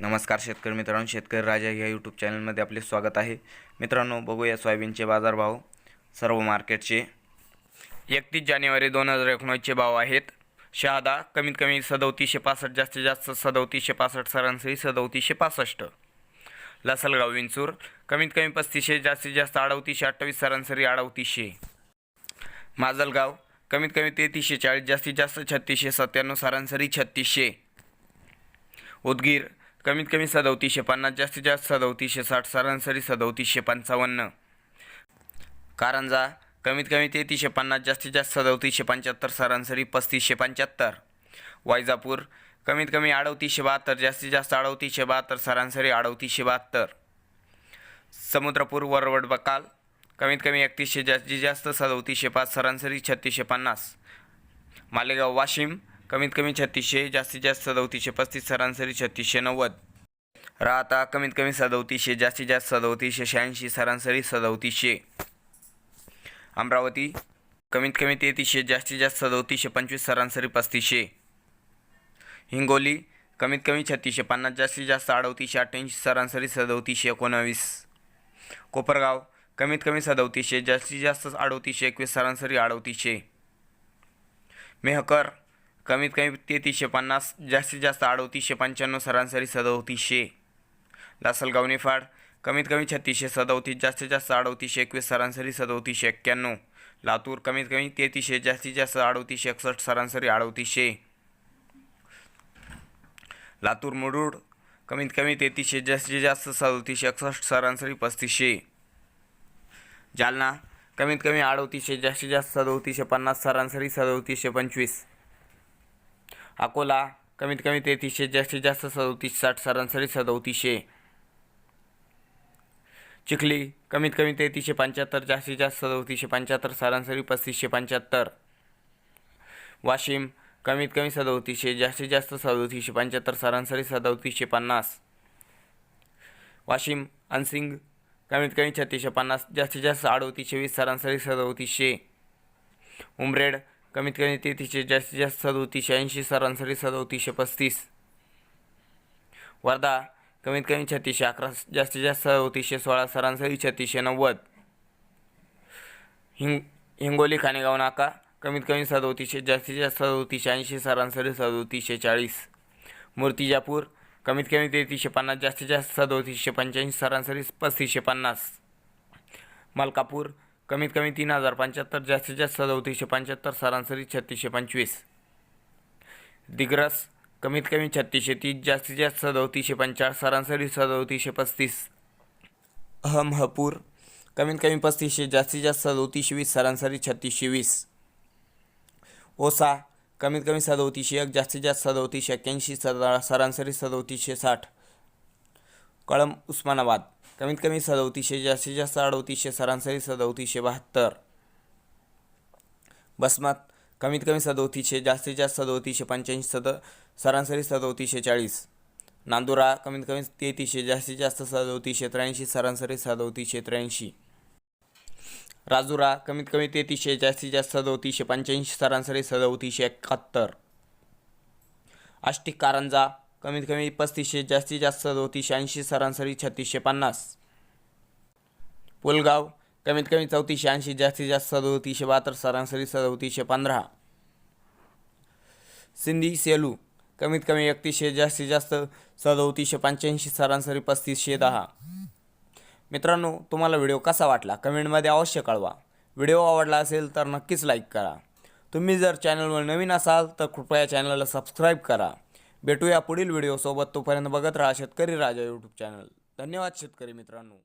नमस्कार शेतकरी मित्रांनो शेतकरी राजा या यूट्यूब चॅनलमध्ये आपले स्वागत आहे. मित्रांनो बघूया सोयाबीनचे बाजारभाव. सर्व मार्केटचे. एकतीस जानेवारी दोन हजार एकोणीसचे भाव आहेत. शहादा कमीत कमी सदोतीसशे पासष्ट जास्तीत जास्त सदोतीसशे पासष्ट सरासरी सदोतीसशे पासष्ट. लसलगाव विंचूर कमीत कमी पस्तीसशे जास्तीत जास्त अडवतीसशे अठ्ठावीस सरासरी अडवतीसशे माजलगाव कमीत कमी तेहतीसशे चाळीस जास्तीत जास्त छत्तीसशे सत्त्याण्णव सरासरी छत्तीसशे. उदगीर कमीत कमी सदोतीसशे पन्नास जास्तीत जास्त सदोतीसशे साठ सरासरी सदोतीसशे पंचावन्न. कारंजा कमीत कमी तेहतीसशे पन्नास जास्तीत जास्त सदोतीसशे पंच्याहत्तर सरासरी पस्तीसशे पंच्याहत्तर. वैजापूर कमीत कमी अडवतीसशे बहात्तर जास्तीत जास्त अडवतीसशे बहात्तर सरासरी अडवतीसशे बहात्तर. समुद्रपूर वरवड बकाल कमीत कमी एकतीसशे जास्तीत जास्त सदोतीसशे पाच सरासरी छत्तीसशे पन्नास. मालेगाव वाशिम कमीत कमी छत्तीसशे जास्तीत जास्त सदोतीसशे पस्तीस सरासरी छत्तीसशे नव्वद. राहता कमीत कमी सदोतीसशे जास्तीत जास्त सदोतीसशे शहाऐंशी सरासरी सदोतीसशे. अमरावती कमीत कमी तेहतीसशे जास्तीत जास्त सदोतीसशे पंचवीस सरासरी पस्तीसशे. हिंगोली कमीत कमी छत्तीसशे पन्नास जास्तीत जास्त अडवतीसशे अठ्ठ्याऐंशी सरासरी सदोतीसशे एकोणावीस. कोपरगाव कमीत कमी सदोतीसशे जास्तीत जास्त अडवतीसशे एकवीस सरासरी अडवतीसशे मेहकर कमीत कमी तेहतीसशे पन्नास जास्तीत जास्त अडतीसशे पंच्याण्णव सरासरी सदोतीसशे. लासलगाव निफाड कमीत कमी छत्तीसशे सदोतीस जास्तीत जास्त अडतीसशे एकवीस सरासरी सदोतीसशे एक्क्याण्णव. लातूर कमीत कमी तेहतीसशे जास्तीत जास्त अडतीसशे एकसष्ट सरासरी अडतीसशे. लातूर मुरुड कमीत कमी तेहतीसशे जास्तीत जास्त सदोतीसशे एकसष्ट सरासरी पस्तीसशे. जालना कमीत कमी अडतीसशे जास्तीत जास्त सदोतीसशे पन्नास सरासरी सदोतीसशे पंचवीस. अकोला कमीत कमी तेहतीसशे जास्तीत जास्त सदोतीस साठ सरासरी सदोतीसशे. चिखली कमीत कमी तेहतीसशे पंच्याहत्तर जास्तीत जास्त सदोतीसशे पंच्याहत्तर सरासरी पस्तीसशे पंच्याहत्तर. वाशिम कमीत कमी सदोतीसशे जास्तीत जास्त सदोतीसशे पंच्याहत्तर सरासरी सदोतीसशे पन्नास. वाशिम अनसिंग कमीत कमी छत्तीसशे पन्नास जास्तीत जास्त अडोतीसशे वीस सरासरी सदोतीसशे. उमरेड कमीत कमी तेहतीसशे जास्तीत जास्त सदोतीसशे ऐंशी सरासरी सदोतीसशे पस्तीस. वर्धा कमीत कमी छत्तीसशे अकरा जास्तीत जास्त सदोतीसशे सोळा सरासरी छत्तीसशे नव्वद. हिंग हिंगोली खानेगाव नाका कमीत कमी सदोतीसशे जास्तीत जास्त सदोतीसशे ऐंशी सरासरी सदोतीसशे चाळीस. मूर्तिजापूर कमीत कमी तेहतीसशे पन्नास जास्तीत जास्त सदोतीसशे पंच्याऐंशी सरासरी पस्तीसशे पन्नास. मलकापूर कमीत कमी तीन हजार पंच्याहत्तर जास्तीत जास्त चौतीसशे पंच्याहत्तर सरासरी छत्तीसशे पंचवीस. दिग्रस कमीत कमी छत्तीसशे तीस जास्तीत जास्त सदोतीसशे पंचाळीस सरासरी सदोतीसशे पस्तीस. अहमहपूर कमीत कमी पस्तीसशे जास्तीत जास्त सदोतीसशे वीस सरासरी छत्तीसशे वीस. ओसा कमीत कमी सदोतीसशे एक जास्तीत जास्त सदोतीसशे एक्क्याऐंशी सदा सरासरी सदोतीसशे साठ. कळम उस्मानाबाद. कमीत कमी सदोतीसशे जास्तीत जास्त अडोतीसशे सरासरी सदोतीसशे बहात्तर. भस्मात कमीत कमी सदोतीसशे जास्तीत जास्त सदोतीसशे पंच्याऐंशी सद सरासरी सदोतीसशे चाळीस. नांदुरा कमीत कमी तेहतीसशे जास्तीत जास्त सदोतीसशे त्र्याऐंशी सरासरी सदोतीसशे त्र्याऐंशी. राजुरा कमीत कमी तेहतीसशे जास्तीत जास्त सदोतीसशे पंच्याऐंशी सरासरी सदोतीसशे एकाहत्तर. आष्टिक कारंजा कमीत कमी पस्तीसशे जास्तीत जास्त चौतीसशे ऐंशी सरासरी छत्तीसशे पन्नास. पुलगाव कमीत कमी चौतीसशे ऐंशी जास्तीत जास्त सदोतीसशे बहात्तर सरासरी सदोतीसशे पंधरा. सिंधी सेलू कमीत कमी एकतीसशे जास्तीत जास्त सदोतीसशे पंच्याऐंशी सरासरी पस्तीसशे दहा. मित्रांनो तुम्हाला व्हिडिओ कसा वाटला? कमेंटमध्ये अवश्य कळवा. व्हिडिओ आवडला असेल तर नक्कीच लाईक करा. तुम्ही जर चॅनलवर नवीन असाल तर कृपया चॅनलला सबस्क्राईब करा. भेटूया पुढील व्हिडिओसोबत. तोपर्यंत बघत राहा शेतकरी राजा यूट्यूब चॅनल धन्यवाद शेतकरी मित्रांनो.